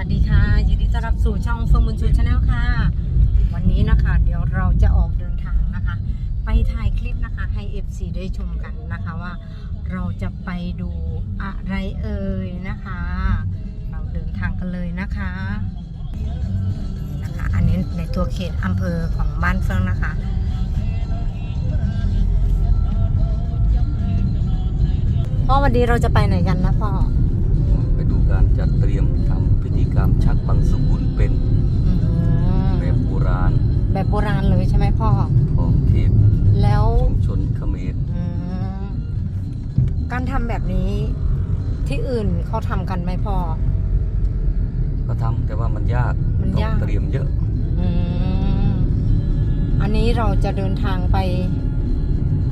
วัสดีค่ะ ยินดีต้อนรับสู่ช่องเฟิร์มบุญชูชาแนลค่ะ วันนี้นะคะ เดี๋ยวเราจะออกเดินทางนะคะ ไปถ่ายคลิปนะคะ ให้ FC ได้ชมกันนะคะว่าเราจะไปดูอะไรเอ่ยนะคะ เราเดินทางกันเลยนะคะนะคะ อันนี้ในตัวเขตอำเภอของบ้านเฟืองนะคะพ่อวันนี้เราจะไปไหนกันนะพ่อไปดูการจัดเตรียมทำ ธีกรรมชักบังสุกุลเป็นอืมแบบโบราณแบบโบราณเลยใช่ไหมพ่อ ของเขตแล้วชุมชนเขมรอืมการทำแบบนี้ที่อื่นเขาทำกันไหมพ่อ ก็ทำแต่ว่ามันยากมันต้องยาก เตรียมเยอะอืมอันนี้เราจะเดินทางไป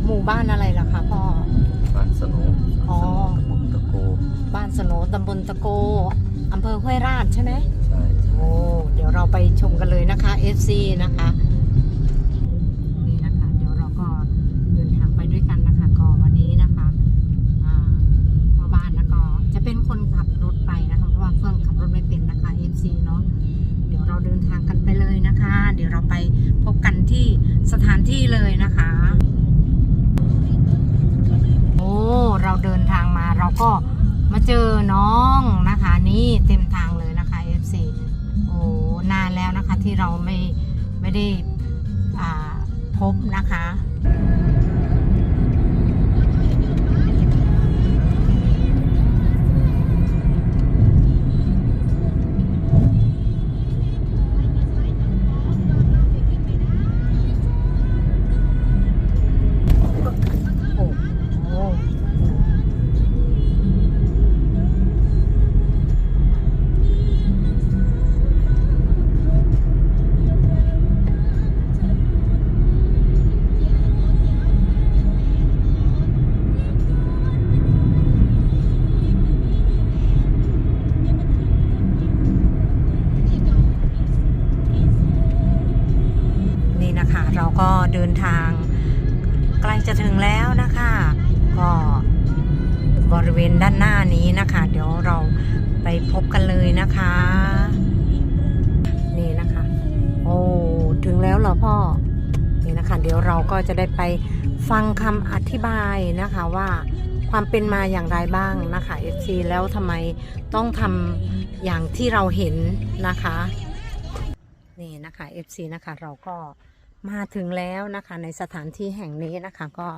หมู่บ้านอะไรล่ะคะพ่อ บ้านสโนอ๋อสโนตะบุตะโกบ้านสโหนตำบลตะโก อำเภอห้วยราชใช่ไหมใช่โอ้เดี๋ยวเราไปชมกันเลยนะคะ FC นะคะ เราไม่ไม่ได้พบนะคะ เวณด้านหน้านี้นะคะ เดี๋ยวเราไปพบกันเลยนะคะ นี่นะคะ โอ้ถึงแล้วเหรอพ่อ นี่นะคะ เดี๋ยวเราก็จะได้ไปฟังคำอธิบายนะคะว่าความเป็นมาอย่างไรบ้างนะคะ FC แล้วทำไมต้องทำอย่างที่เราเห็นนะคะ นี่นะคะ FC นะคะเราก็ มาถึงแล้วนะคะ ในสถานที่แห่งนี้นะคะ ก็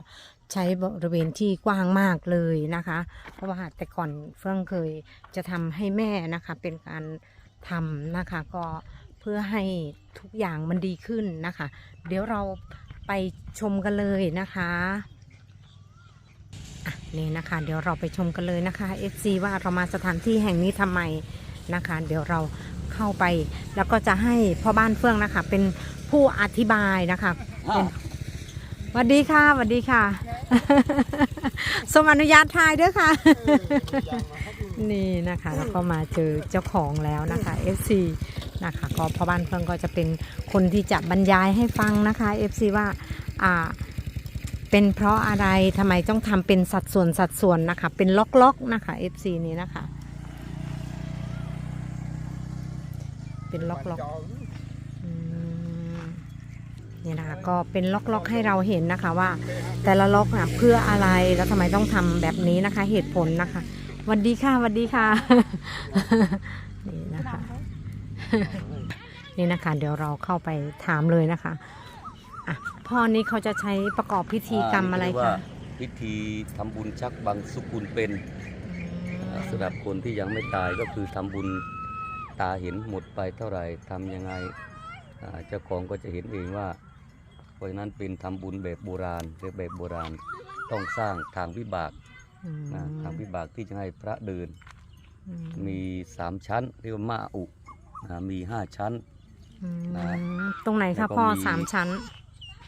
ใช้บริเวณที่กว้างมากเลยนะคะ เพราะว่าแต่ก่อนเฟื่องเคยจะทำให้แม่นะคะเป็นการทำนะคะ ก็เพื่อให้ทุกอย่างมันดีขึ้นนะคะ เดี๋ยวเราไปชมกันเลยนะคะอะนี่นะคะ เดี๋ยวเราไปชมกันเลยนะคะ FC ว่าเรามาสถานที่แห่งนี้ทำไมนะคะ เดี๋ยวเราเข้าไป แล้วก็จะให้พ่อบ้านเฟื่องนะคะ เป็น ผู้อธิบายนะคะเป็นสวัสดีค่ะสวัสดีค่ะ สมอนุญาตถ่ายด้วยค่ะ นี่นะคะแล้วก็มาเจอเจ้าของแล้วนะคะ FC นะคะก็พ่อบ้านเฟื่องก็จะเป็นคนที่จะบรรยายให้ฟังนะคะ FC ว่าอ่าเป็นเพราะอะไรทำไมต้องทำเป็นสัดส่วนสัดส่วนนะคะ เป็นล็อกๆนะคะ FC นี้นะคะ เป็นล็อกๆอืม นี่นะคะก็เป็นล็อกๆให้เราเห็นนะคะว่า แต่ละล็อกน่ะเพื่ออะไรแล้วทำไมต้องทำแบบนี้นะคะ เหตุผลนะคะวัสดีค่ะวัสดีค่ะนี่นะคะนี่นะคะ เดี๋ยวเราเข้าไปถามเลยนะคะอะพ่อนี้เขาจะใช้ประกอบพิธีกรรมอะไรคะพิธีทำบุญชักบังสุกุลเป็นสำหรับคนที่ยังไม่ตายก็คือทำบุญตาเห็นหมดไปเท่าไหร่ทำยังไงเจ้าของก็จะเห็นเองว่า เพราะฉะนั้นเป็นทำบุญแบบโบราณหรือแบบโบราณต้องสร้างทางวิบากอืมนะทางวิบากที่จะให้พระเดินอืมมีสามชั้น เรียกว่ามาอุนะมีห้าชั้นอืมนะตรงไหนแล้คะวก็พ่อมีสามชั้น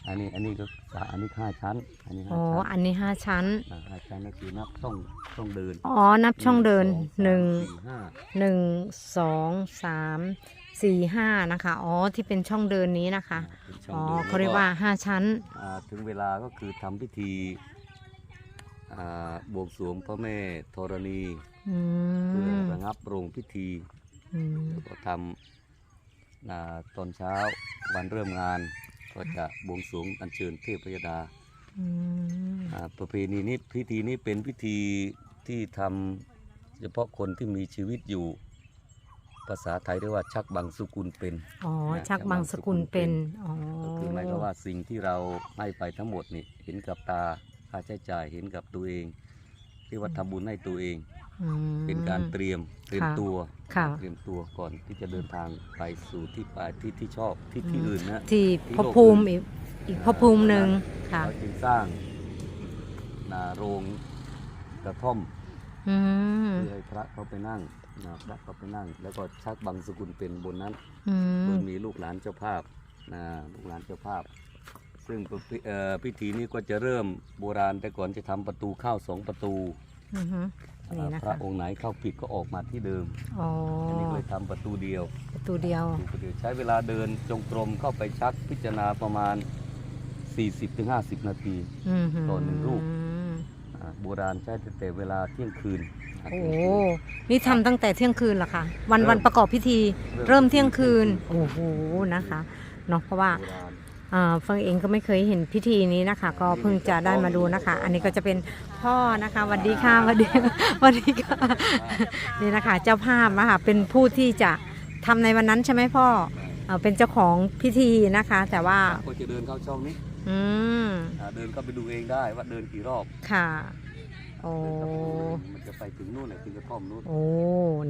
อันนี้อันนี้ก็สาอันนี้ห้าชั้น อันนี้อ๋ห้าอชั้นอันนี้ห้าชั้นอ่าห้าชั้นก็คือนับช่องช่องเดิน อ๋อ นับช่องเดินสสามหนึ่งสี่ห้าหนึ่งสองสาม สี่ห้านะคะ อ๋อ ที่เป็นช่องเดินนี้นะคะ เป็นช่งอ๋อดินเขาเรียกว่าห้าชั้น อ่าถึงเวลาก็คือทำพิธีอ่าบวงสรวงพระแม่ธรณี อืเพื่อมระงับโรงพิธีอืมแล้วก็ทำอ่าตอนเช้าวันเริ่มงาน ก็จะบวงสรวงอัญเชิญเทพยดาอืมอ่าประเพณีนี้พิธีนี้เป็นพิธีที่ทำเฉพาะคนที่มีชีวิตอยู่ภาษาไทยเรียกว่าชักบังสุกุลเป็น อ๋อนะชักบางสกุลเป็น อ๋อ ก็คือหมายความว่าสิ่งที่เราให้ไปทั้งหมดนี่เห็นกับตาค่าใช้จ่ายเห็นกับตัวเองที่ว่าทำบุญให้ตัวเอง อืม เป็นการเตรียมเตรียมค่ะ ตัว ค่ะ เตรียมตัวก่อนที่จะเดินทางไปสู่ที่ปลายที่ที่ชอบที่ที่อื่นนะ ที่ที่ภโลพกภูมิอื่นอีกอีกภพภูมิหนึ่งค่ะ เราจึงสร้างนาโรงกระท่อมอืม เพื่อให้พระเขาไปนั่ง นะพระเขาไปนั่ง แล้วก็ชักบังสกุลเป็นบนนั้นอืโดมยมีลูกหลานเจ้าภาพนะลูกหลานเจ้าภาพ ซึ่งประเพเอ่อพิธีนี้ก็จะเริ่มโบราณแต่ก่อนจะทำประตูเข้าสองประตูอือฮึนี่อ่านะพระคะองค์ไหนเข้าผิดก็ออกมาที่เดิมอ๋ออันนี้ก็เลยทำประตูเดียวประตูเดียว ประตูเดียวใช้เวลาเดินจงกรมเข้าไปชักพิจารณาประมาณ 40-50 นาที อืมต่อหนึ่งรูปอ่า โบราณใช้ตั้งแต่เวลาเที่ยงคืนโอ้นี่ทำตั้งแต่เที่ยงคืนเหรอคะวันเริ่มวันประกอบพิธีเริ่เริ่มมเที่ยงคืนเที่ยงคืนโอ้โหนะคะเนาะเพราะว่า โบราณ เอ่อเฟิงเองก็ไม่เคยเห็นพิธีนี้นะคะ ก็เพิ่งจะได้มาดูนะคะ อันนี้ก็จะเป็นพ่อนะคะสวัสดีค่ะสวัสดีสวัสดีค่ะนี่นะคะ เจ้าภาพนะคะเป็นผู้ที่จะทำในวันนั้นใช่ไหมพ่อเอ่อเป็นเจ้าของพิธีนะคะ แต่ว่าก็จะเดินเข้าช่องนี้อืมอ่าเดินเข้าไปดูเองได้ว่าเดินกี่รอบ ค่ะ โอ้มันจะไปถึงนู่นแหละถึงกระท่อมนู่นโอ้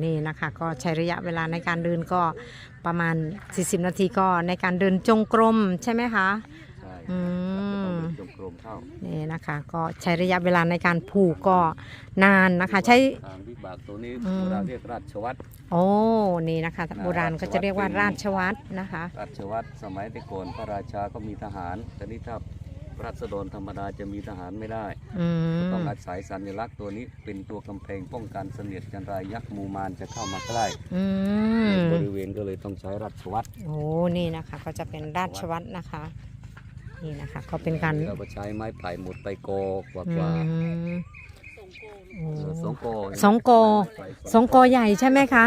นี่นะคะ ก็ใช้ระยะเวลาในการเดินก็ประมาณ 40 นาทีก็ในการเดินจงกรมใช่ไหมคะ ใช่อืมจะต้องเดินจงกรมเข้านี่นะคะ ก็ใช้ระยะเวลาในการผูกก็นานนะคะ ใช้ ทางวิบากตัวนี้อืม โบราณเรียกราชวัตร โอ้นี่นะคะโบราณก็จะเรียกว่าราชวัตรนะคะ ราชวัตรสมัยแต่ก่อนพระราชาก็มีทหารแต่นี่ถ้า ราษฎรธรรมดาจะมีทหารไม่ได้อืมต้องอาศัยสัญลักษณ์ตัวนี้เป็นตัวกำแพงป้องกันเสนียดจันไรายยักษ์มูมานจะเข้ามาใกล้อืมบริเวณก็เลยต้องใช้ราชวัตรโอ้นี่นะคะก็จะเป็นราชวัตรนะคะ นี่นะคะ ก็เป็นการเราก็ใช้ไม้ไผ่หมดไปกอกว่าอืกว่าม โอ้สองโกสองโกสองโกใหญ่ใช่ไหมคะ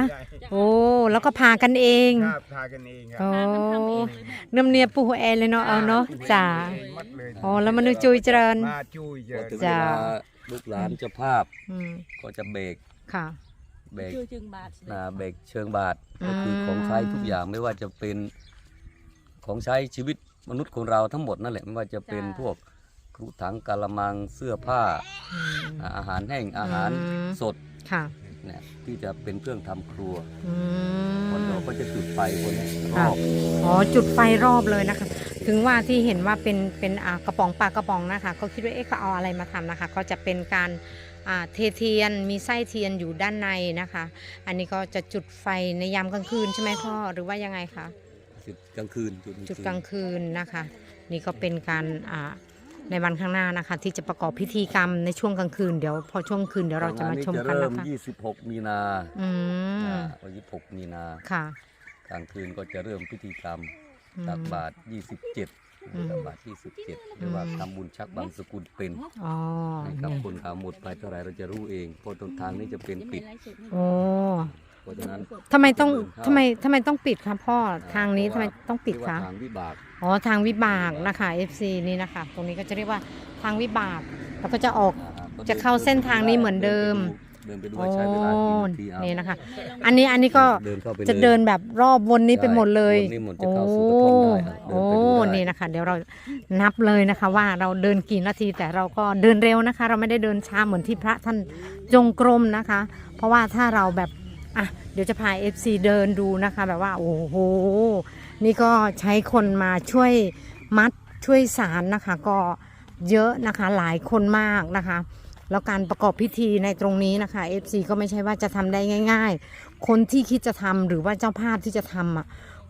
โอ้แล้วก็พากันเองครับทากันเองครัโอ้บเนียมเนียปูแอเลยเนาะเอาเนาะจ้าเองหมัดเลยโอ้แล้วมันนึกจุยเจริญ มาจุยเจพออถึงเวจ้าลาลูกหลานเจ้าภาพอืมก็จะเบรกค่ะ เบรกชื่อจึงบาทอ่าเบรกเชิงบาทอืมก็คือของใช้ทุกอย่างไม่ว่าจะเป็นของใช้ชีวิตมนุษย์ของเราทั้งหมดนั่นแหละไม่ว่าจะเป็นพวก ครุถังกะละมังเสื้อผ้า อืมอ่าอาหารแห้งอาหารอืม สดค่ะเนี่ยที่จะเป็นเครื่องทำครัวอืคนเรามก็จะจุดไฟบนนี้รค่ะอบ อ๋อจุดไฟรอบเลยนะคะ ถึงว่าที่เห็นว่าเป็นเป็นอ่ากระป๋องปลากระป๋องนะคะ ก็คิดว่าเอ๊ะเขาเอาอะไรมาทำนะคะ ก็จะเป็นการอ่าเทเทียนมีไส้เทียนอยู่ด้านในนะคะ อันนี้ก็จะจุดไฟในยามกลางคืนใช่ไหมพ่อหรือว่ายังไงคะจุดกลางคืนจุดจุดกลางคืนนะคะ นี่ก็เป็นการอ่า ในวันข้างหน้านะคะ ที่จะประกอบพิธีกรรมในช่วงกลางคืนเดี๋ยวพอช่วงคืนเดี๋ยวเราจะมาชมกันเริ่นะมคะ 26 มีนาอืมอ่าวัน26มีนาค่ะ กลางคืนก็จะเริ่มพิธีกรรมอืมตักบาตร27อืมตักบาตร27เรียกว่าทำบุญชักบางสกุลเป็นอ๋อให้กับนี่คนขาหมดไปเท่าไหรเราจะรู้เองเพราะต้นทางนี้จะเป็นปิดโอ้ เพราะฉะนั้นทำไมต้องเดินเข้าทำไมทำไมต้องปิดคะพ่อทางนี้ทำไมต้องปิดเรียกว่าคะทางวิบากอ๋อทางวิบากนะคะ FC นี่นะคะ ตรงนี้ก็จะเรียกว่าทางวิบากแล้วก็จะออกอ่าก็จะเข้าเส้นทางนี้เหมือนเดิมเดินไปดูโอ้ว่าใช้เวลากี่นาทีเอานี่นะคะ อันนี้อันนี้ก็เดินเข้าไปลยจะเดินแบบรอบวนนี้ไปหมดเลยวนนี้หมดจะโอ้เข้าสู่กระท่อมได้ครับเดิโอ้นไปดูได้นี่นะคะ เดี๋ยวเรานับเลยนะคะ ว่าเราเดินกี่นาทีแต่เราก็เดินเร็วนะคะ เราไม่ได้เดินช้าเหมือนที่พระท่านจงกรมนะคะ เพราะว่าถ้าเราแบบ อะเดี๋ยวจะพา FC เดินดูนะคะ แบบว่า โอ้โห นี่ก็ใช้คนมาช่วยมัดช่วยสารนะคะ ก็เยอะนะคะหลายคนมากนะคะ แล้วการประกอบพิธีในตรงนี้นะคะ FC ก็ไม่ใช่ว่าจะทำได้ง่าย ๆ คนที่คิดจะทำหรือว่าเจ้าภาพที่จะทำอะ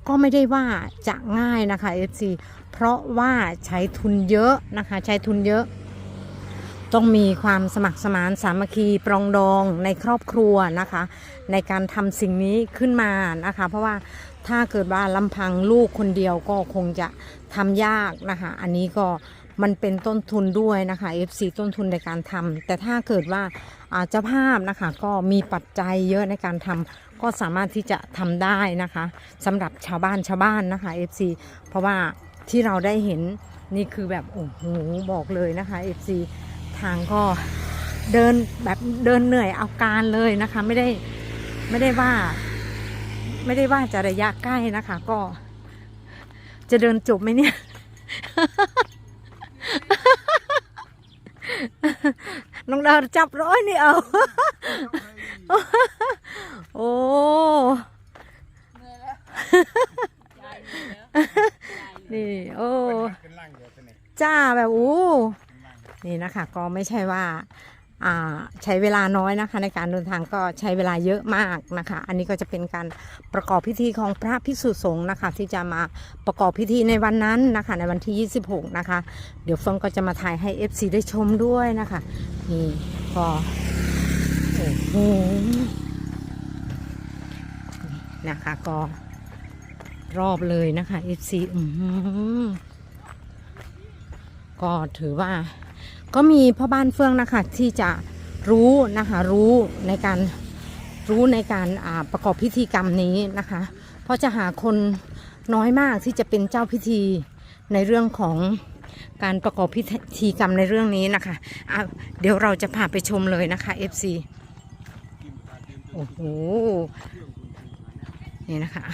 ก็ไม่ได้ว่าจะง่ายนะคะ FC เพราะว่าใช้ทุนเยอะนะคะ ใช้ทุนเยอะ ต้องมีความสมัครสมานสามัคคีปรองดองในครอบครัวนะคะ ในการทำสิ่งนี้ขึ้นมานะคะ เพราะว่าถ้าเกิดว่าลำพังลูกคนเดียวก็คงจะทำยากนะคะ อันนี้ก็มันเป็นต้นทุนด้วยนะคะ FC ต้นทุนในการทำแต่ถ้าเกิดว่าเจ้าภาพนะคะก็มีปัจจัยเยอะในการทำก็ก็สามารถที่จะทำได้นะคะสำหรับชาวบ้านชาวบ้านนะคะ FC เพราะว่าที่เราได้เห็นนี่คือแบบโอ้โหบอกเลยนะคะ FC ทางก็เดินแบบเดินเหนื่อยเอาการเลยนะคะ ไม่ได้ไม่ได้ว่า ไม่ได้ว่าจะระยะใกล้นะคะ ก็ จะเดินจบไหมเนี่ย น้องดาวจับร้อยนี่เอา โอ้นี่ โอ้ จ้าแบบอู้ นี่นะคะ ก็ไม่ใช่ว่าใช้เวลาน้อยนะคะ ในการเดินทางก็ใช้เวลาเยอะมากนะคะ อันนี้ก็จะเป็นการประกอบพิธีของพระพิสุสงฆ์นะคะ ที่จะมาประกอบพิธีในวันนั้นนะคะ ในวันที่ 26 นะคะ เดี๋ยวเฟิงก็จะมาถ่ายให้ FC ได้ชมด้วยนะคะนี่ก็โอ้โหนี่นะคะก็รอบเลยนะคะ FC อือหือก็ถือว่า ก็มีพ่อบ้านเฟื่องนะคะที่จะรู้นะคะรู้ในการรู้ในการประกอบพิธีกรรมนี้นะคะ เพราะจะหาคนน้อยมากที่จะเป็นเจ้าพิธีในเรื่องของการประกอบพิธีกรรมในเรื่องนี้นะคะะเดี๋ยวเราจะพาไปชมเลยนะคะ FC โอ้โห นี่นะคะ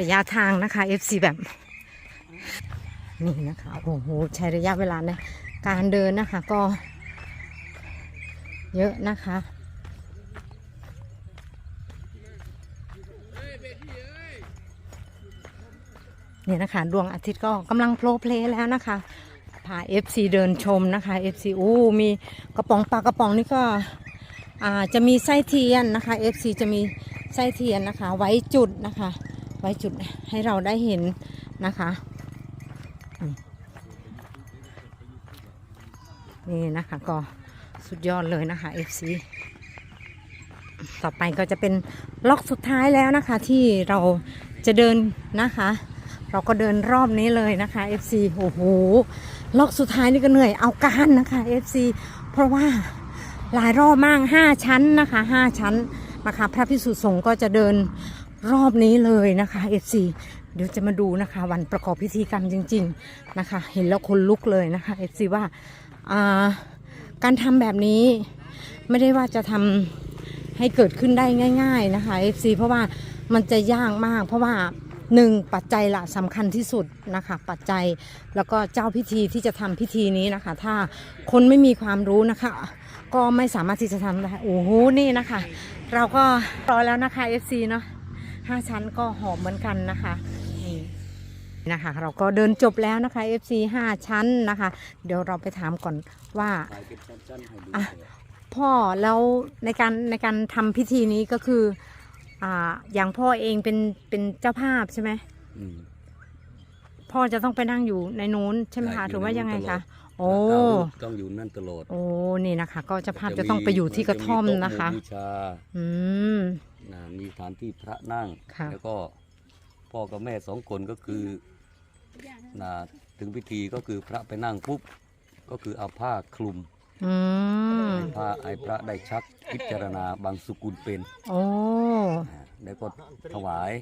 ระยะทางนะคะ FC แบบ นี่นะคะ โอ้โห ใช้ระยะเวลาใน การเดินนะคะก็เยอะนะคะ เนี่ยนะคะ ดวงอาทิตย์ก็กำลังโผล่เพลแล้วนะคะพา FC เดินชมนะคะ FC อู้มีกระป๋องปลากระป๋องนี่ก็อาจะมีไส้เทียนนะคะ FC จะมีไส้เทียนนะคะ ไว้จุดนะคะ ไว้จุดให้เราได้เห็นนะคะ นี่นะคะก็สุดยอดเลยนะคะ FC ต่อไปก็จะเป็นล็อกสุดท้ายแล้วนะคะ ที่เราจะเดินนะคะ เราก็เดินรอบนี้เลยนะคะ FC โอ้โหล็อกสุดท้ายนี่ก็เหนื่อยเอาการนะคะ FC เพราะว่าหลายรอบมาก5ชั้นนะคะ5ชั้นนะคะ พระพิสุสงฆ์ก็จะเดินรอบนี้เลยนะคะ FC เดี๋ยวจะมาดูนะคะ วันประกอบพิธีกรรมจริง ๆนะคะ เห็นแล้วคนลุกเลยนะคะ FC ว่า การทำแบบนี้ไม่ได้ว่าจะทำให้เกิดขึ้นได้ง่าย ๆนะคะ FC เพราะว่ามันจะยากมาก เพราะว่าหนึ่งปัจจัยละสำคัญที่สุดนะคะ ปัจจัยแล้วก็เจ้าพิธีที่จะทำพิธีนี้นะคะ ถ้าคนไม่มีความรู้นะคะ ก็ไม่สามารถที่จะทำได้โอ้โหนี่นะคะ เราก็รอแล้วนะคะ FC เนาะห้าชั้นก็หอมเหมือนกันนะคะ นี่นะคะ เราก็เดินจบแล้วนะคะ FC ห้าชั้นนะคะ เดี๋ยวเราไปถามก่อนว่าถ่ายเป็นชั้นๆให้ดูอะพ่อแล้วในการในการทำพิธีนี้ก็คืออ่าอย่างพ่อเองเป็นเป็นเจ้าภาพใช่ไหมอืมพ่อจะต้องไปนั่งอยู่ในนู้นใช่ไหมคะใช่ถือว่าอยู่ยังไงในนู้นตลอคะดโอ้พระเก้ารูปต้องอยู่นั่นตลอดโอ้นี่นะคะ ก็เจ้าภาพจะต้องไปอยู่ที่กระท่อมนะคะจมีโต๊หบูชาอืมนะมีสถานที่พระนั่งค่ะแล้วก็พ่อกับแม่สองคนก็คือ นะถึงพิธีก็คือพระไปนั่งปุ๊บก็คือเอาผ้าคลุมอืมให้ผ้าไอ้พระได้ชักพิจารณาบางสุกุลเป็นโอ้นะแล้วก็ถวาย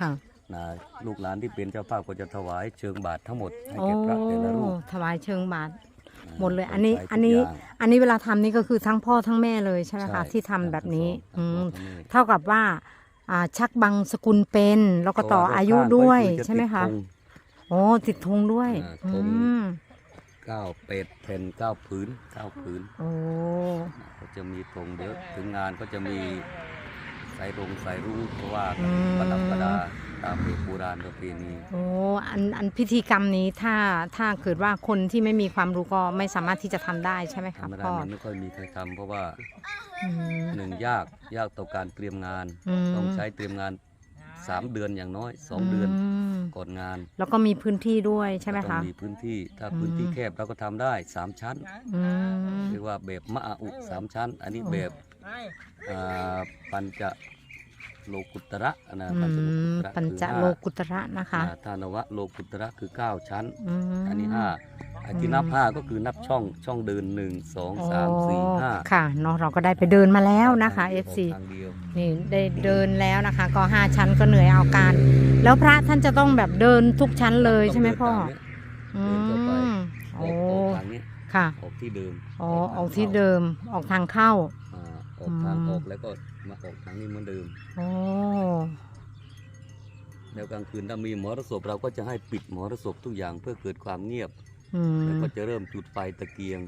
ค่ะนะลูกหลานที่เป็นเจ้าภาพก็จะถวายเชิงบาททั้งหมดให้โอ้แก่พระแต่ละรูปถวายเชิงบาตรนะหมดเลยอันนี้ใช้ทุกอันนี้ ย่าง อันนี้เวลาทำนี่ก็คือทั้งพ่อทั้งแม่เลยใช่ไหมคะใช่ที่ทำแบบนี้ทั้อืงพ่อมทั้งแม่เท่ากับว่าอ่าชักบังสกุลเป็นแล้วก็ต่ออายุด้วยเพราะาใช่ไหมคะด้าน โอ้ติดธงด้วยอ่าอืธงมเก้าเป็ดแผ่นเก้าผืนเก้าผืนโอ้นะก็จะมีธงเดี๋ยวถึงงานก็จะมีสายรงสายรุ้งเพราะว่าอืมประดับประดาตามแบบโบราณประเพณีโอ้อันอันพิธีกรรมนี้ถ้าถ้าเกิดว่าคนที่ไม่มีความรู้ก็ไม่สามารถที่จะทำได้ใช่ไหมธรคะรมดาพ่อมันไม่ค่อยมีใครทำเพราะว่าอืม หนึ่งยากยากต่อการเตรียมงาน อืม ต้องใช้เตรียมงาน สามเดือนอย่างน้อยสองเดือนมก่อนงานแล้วก็มีพื้นที่ด้วยใช่ไหมก็ต้คะองมีพื้นที่ถ้าอืมพื้นที่แคบเราก็ทำได้สามชั้นอืม เรียกว่าแบบมะอาอุสามชั้น อันนี้อ๋อแบบอ่าปัญจโลกุตระนะอืปัญจโลกุมตระปัญคือจห้าโลกุตระนะคะ อ่าทานวะโลกุตระคือเก้าชั้นอืมอันนี้ห้า ไอ้ที่นับห้าก็คือนับช่องช่องเดินหนึ่งสองสามสี่ห้าค่ะเนาะเราก็ได้ไปเดินมาแล้วนะคะ FC ทางเดียวนี่ได้เดินแล้วนะคะ ก็ห้าชั้นก็เหนื่อยเอาการ แล้วพระท่านจะต้องแบบเดินทุกชั้นเลยใช่ไหมพ่ออืเดินเข้าไปมอโอ้อกออกทางนี้ค่ะออกที่เดิมอ๋ออทาองกเข้าที่เดิมออกทางเข้าอ่าออกทางอืมออกแล้วก็มาออกทางนี้เหมือนเดิมโอ้แล้วกลางคืนถ้ามีหมอรสพเราก็จะให้ปิดหมอรสพทุกอย่างเพื่อเกิดความเงียบ อืมแล้วก็จะเริ่มจุดไฟตะเกียง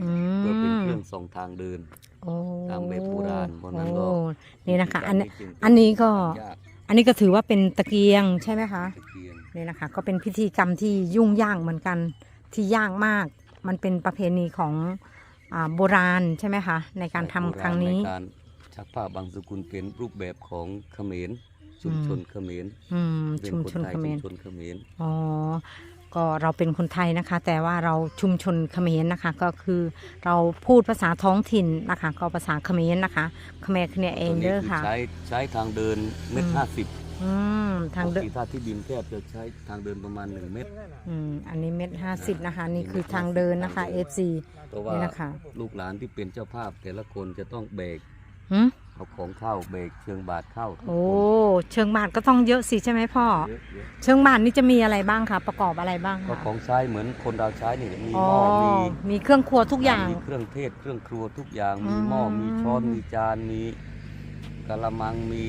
อืเพื่อเป็นมเครื่องส่องทางเดิน โอ้ตามแบบโบราณเพราะฉะนั้นก็ โอ้นี่นะคะ อันนี้ จึงเป็อันนี้ก็ ยากอันนี้ก็ถือว่าเป็นตะเกียงใช่ไหมคะ ตะเกียงนี่นะคะก็เป็นพิธีกรรมที่ยุ่งยากเหมือนกันที่ยากมาก มันเป็นประเพณีของอ่าโบราณใช่ไหมคะในการทำครั้งนี้ ในการชักผ้าบางสกุลเป็นรูปแบบของเขมรชุมชนเขมรอืม เป็นชุมคนชนไทยเขมชุมรชนเขมรอ๋อ ก็เราเป็นคนไทยนะคะ แต่ว่าเราชุมชนเขมรนะคะ ก็คือเราพูดภาษาท้องถิ่นนะคะ ก็ภาษาเขมรนะคะเขมรคือเนี่ยเองเด้อค่ะ ใช้ใช้ทางเดินเมตรอืมห้าสิบอืมทางเดินปกติถ้าที่ดินแคบจะใช้ทางเดินประมาณหนึ่งเมตรอืมอันนี้เม็ดห้าสิบนะคะ นี่คือทางเดินนะคะ FC เพราะว่านี่นะคะลูกหลานที่เป็นเจ้าภาพแต่ละคนจะต้องแบกหืม เอาของเข้าแบกเชิงบาทเข้าทุกคนโอ้เชิงบาทก็ต้องเยอะสิใช่ไหมพ่อ เยอะเยอะเชิงบาทนี่จะมีอะไรบ้างคะประกอบอะไรบ้างก็คะของใช้เหมือนคนเราใช้นี่มีอ๋หอม้อมีมีเครื่องครัวทุกอย่าง มีเครื่องเทศเครื่องครัวทุกอย่างอืมีมหม้อมีช้อนมีจานมีกะละมังมี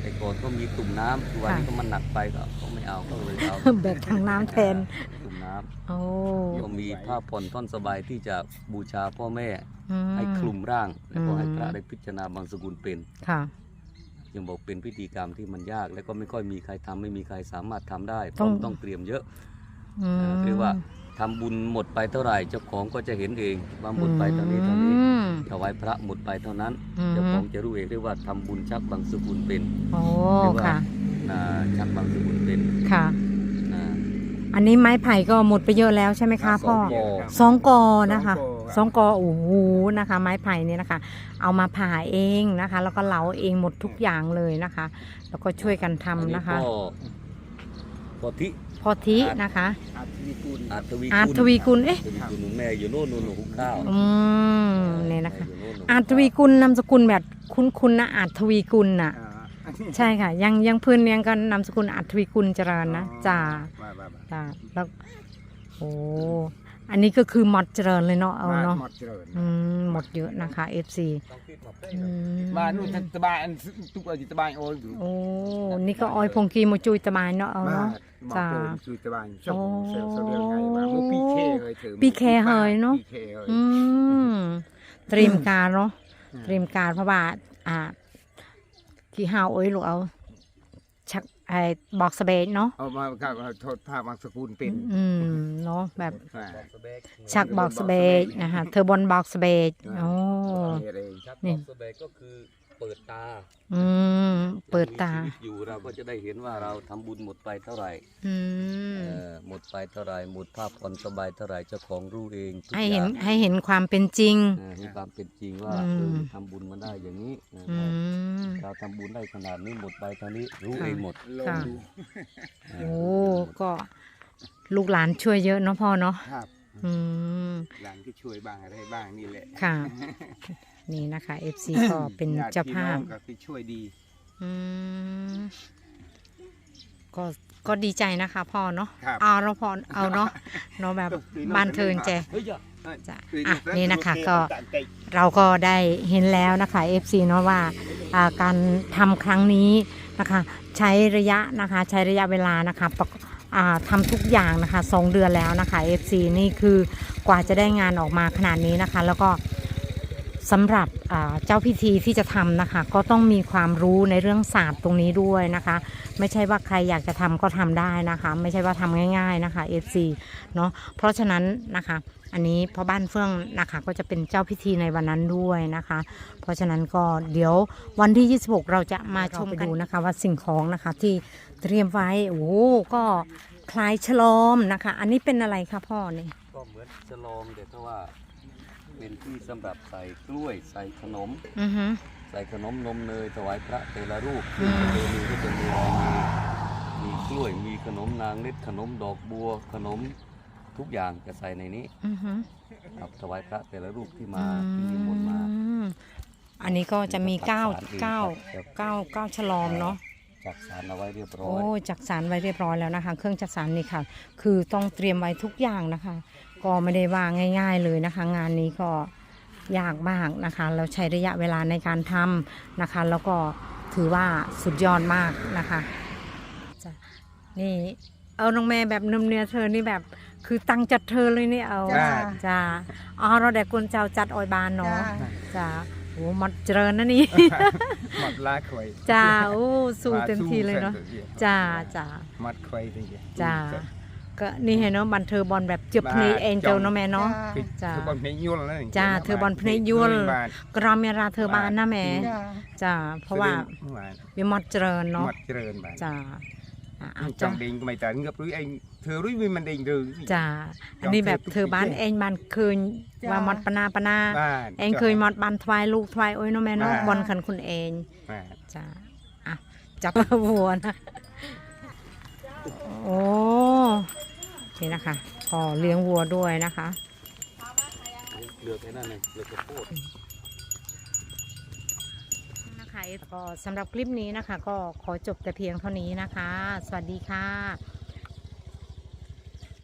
แต่ก่อนก็มีตุ่มน้ำทุกวันนี้ก็มันหนักไปก็ก็ไม่เอาก็เลยเอา แบกทางน้ำแทน ตุ่มน้ำโอ้ก็มีผ้าผ่อนท่อนสบายที่จะบูชาพ่อแม่อืม ให้คลุมร่าง แล้วก็อืม ให้พระได้พิจารณาบางสกุลเป็นค่ะ ยังบอกเป็นพิธีกรรมที่มันยาก แล้วก็ไม่ค่อยมีใครทำไม่มีใครสามารถทำได้เพต้อราะงมันต้องเตรียมเยอะ อืมเออเรียกว่าทำบุญหมดไปเท่าไหร่เจ้าของก็จะเห็นเองว่าหมดไปเท่านี้เท่านี้อืมถวายพระหมดไปเท่านั้นอืมเจ้าของจะรู้เองเรียกว่าทำบุญชักบางสกุลเป็น โอ้ เรียกว่า ค่ะ นะชักบางสกุลเป็นค่ะ นะ อันนี้ไม้ไผ่ก็หมดไปเยอะแล้วใช่ไหมคะพ่อสองกอ สองกอนะคะสสอองงกอโอ้โหนะคะ ไม้ไผ่เนี่ยนะคะ เอามาผ่าเองนะคะ แล้วก็เหลาเองหมดทุกอย่างเลยนะคะ แล้วก็ช่วยกันทำอันนี้นะคะก็พอทิพอทินะคะ อาชีพคุณอาทวีอาทวีกุลเอ๊ะ ทวีกุลหนุนแม่อยู่โน่นนู่นหุงข้าวอืมเนี่ยนะคะอยู่โนู่นหุงอาข้วทวีกุลนามสกุลแบบคุ้นๆนะอาทวีกุลน่ะ ใช่ค่ะ ยังยังพื้นยังกันนามสกุลอาทวีกุลเจริญนะจ้ามามาจ้าแล้วโอ้อันนี้ก็คือหมดเจริญเลยเนาะเอามาเนาะหมดเจริญอืมหมดเยอะนะคะ FC อืมมานู่นสบายอันทุกอันสบายโอ้ยโอ้นี่ก็ออยพงกีโมจุยตะมายเนาะเอามาเนาะมาจ้าโจนคือสบายชอบโอ้เซลล์เซลล์เดือนไงมามูปีเคเฮยเถอะปีเคเฮยเนอะ ปีเคเฮย อืมเตรียมการเนาะเตรียมการเพราะว่าอ่า กี่ห้าวเอ้ยลูกเอาชักไอ้บอกสเบกเนาะเอามาครับเอาโทษภาพบางสกุลเป็นอืมเนาะแบบอ่าชักบอกสเบกนะคะเธอบนบอกสเบกโอ้เฮ็ดเองชักนี่บอกสบายก็คือเปิดตา อืม เปิดตามีชีวิอยู่เราก็จะได้เห็นว่าเราทำบุญหมดไปเท่าไหร่อืม เออหมดไปเท่าไหร่หมดภาพผ่อนสบายเท่าไหร่เจ้าของรู้เองทุกให้อเห็นย่างให้เห็นความเป็นจริง เออเห็นความเป็นจริงว่าอืม เออทำบุญมาได้อย่างนี้นะอืม เราทำบุญได้ขนาดนี้หมดไปเท่านี้รู้ค่ะ เองหมดลงค่ะ ดูเโอ้ก็ลูกหลานช่วยเยอะเนาะพ่อเนาะครับอืม หลานก็ช่วยบ้างอะไรบ้างนี่แหละ ค่ะ นี่นะคะ FC ก็เป็นญติเจ้าพี่ภาน้พองก็ไปช่วยดี อืมก็ก็ดีใจนะคะพ่อเนาะครับ เอาเราพอเอาเนาะเนาะแบบบานเทินใจเฮ้ยอย่าจ้ะอะนี่นะคะก็เราก็ได้เห็นแล้วนะคะ FC เนาะว่าอ่าการทำครั้งนี้นะคะ ใช้ระยะนะคะใช้ระยะเวลานะคะประกอ่าทำทุกอย่างนะคะสองเดือนแล้วนะคะ FC นี่คือกว่าจะได้งานออกมาขนาดนี้นะคะ แล้วก็ สำหรับเจ้าพิธีที่จะทำนะคะ ก็ต้องมีความรู้ในเรื่องศาสตร์ตรงนี้ด้วยนะคะ ไม่ใช่ว่าใครอยากจะทำก็ทำได้นะคะ ไม่ใช่ว่าทำง่าย ๆนะคะ FC เนาะเพราะฉะนั้นนะคะ อันนี้พ่อบ้านเฟื่องนะคะก็จะเป็นเจ้าพิธีในวันนั้นด้วยนะคะ เพราะฉะนั้นก็เดี๋ยววันที่ 26 เราจะมาชมกันดูนะคะว่าสิ่งของนะคะที่เตรียมไว้โอ้ก็คล้ายฉลอมนะคะ อันนี้เป็นอะไรคะพ่อเนี่ยก็เหมือนฉลองแต่ว่า เป็นที่สำหรับใส่กล้วยใส่ขนม อือฮึ ใส่ขนมนมเนยถวายพระแต่ละรูปอืซึ่งมประเพณีก็จะมีอะไรมีมีกล้วยมีขนมนางเล็ดขนมดอกบัวขนมทุกอย่างจะใส่ในนี้อือฮึครับถวายพระแต่ละรูปที่มาที่นิมนต์มา อืมอันนี้ก็จะมีเก้าจัดสรรเองเก้าครับเก้าเก้าฉลอมเนาะ จักสารเอาไว้เรียบร้อโอ้ยจักสารไว้เรียบร้อยแล้วนะคะ เครื่องจักสารนี่ค่ะ คือต้องเตรียมไว้ทุกอย่างนะคะ ก็ไม่ได้ว่าง่าย ๆ เลยนะคะ งานนี้ก็ยากมากนะคะแล้วใช้ระยะเวลาในการทำนะคะ แล้วก็ถือว่าสุดยอดมากนะคะจ้ะนี่เอาน้องแม่แบบนมเนียเธอนี่แบบ คือตั้งจัดเธอเลยนี่เอาจ้าจ้าอ๋อเราแต่คนเจ้าจัดออยบานเนาะจ้า โอ้มัดเจริญนะนี่หมัดลาควยจ้าโอ้สู้เต็มที่เลยเนาะจ้าจ้ามัดควยจริงจ้าก็นี่เห็นเนาะบันเทอบอลแบบเจ็บพนีเองเจ้าเนาะแม่เนาะจ้าเธอบอลเพลงยุ่นแล้วนี่จ้าเธอบอลเพลงยุ่นบาทกรามเมราเธอบานนะแม่จ้าเพราะว่าเมื่อวานวิมัดเจริญเนาะมัดเจริญบาท จ้าอะอะจจ้าองเด้งก็ไม่ตันกับรู้ไอ้เธอรู้วิมันเด้งหรือจ้าอันนี้แบบเธอบ้านเองบ้านเคยว่ามัดปนาปนาบ้านเองเคยมัดบ้านทวายลูกทวายโอ้ยเนาะแม่เนาะอ่าบอลคันคุณเองบ้านจ้าอะจับวัวนะโอ้นี่นะคะพอเลี้ยงวัวด้วยนะคะ เหลือแค่นั้นเองเหลือกระโพดน ก็สำหรับคลิปนี้นะคะ ก็ขอจบแต่เพียงเท่านี้นะคะ สวัสดีค่ะ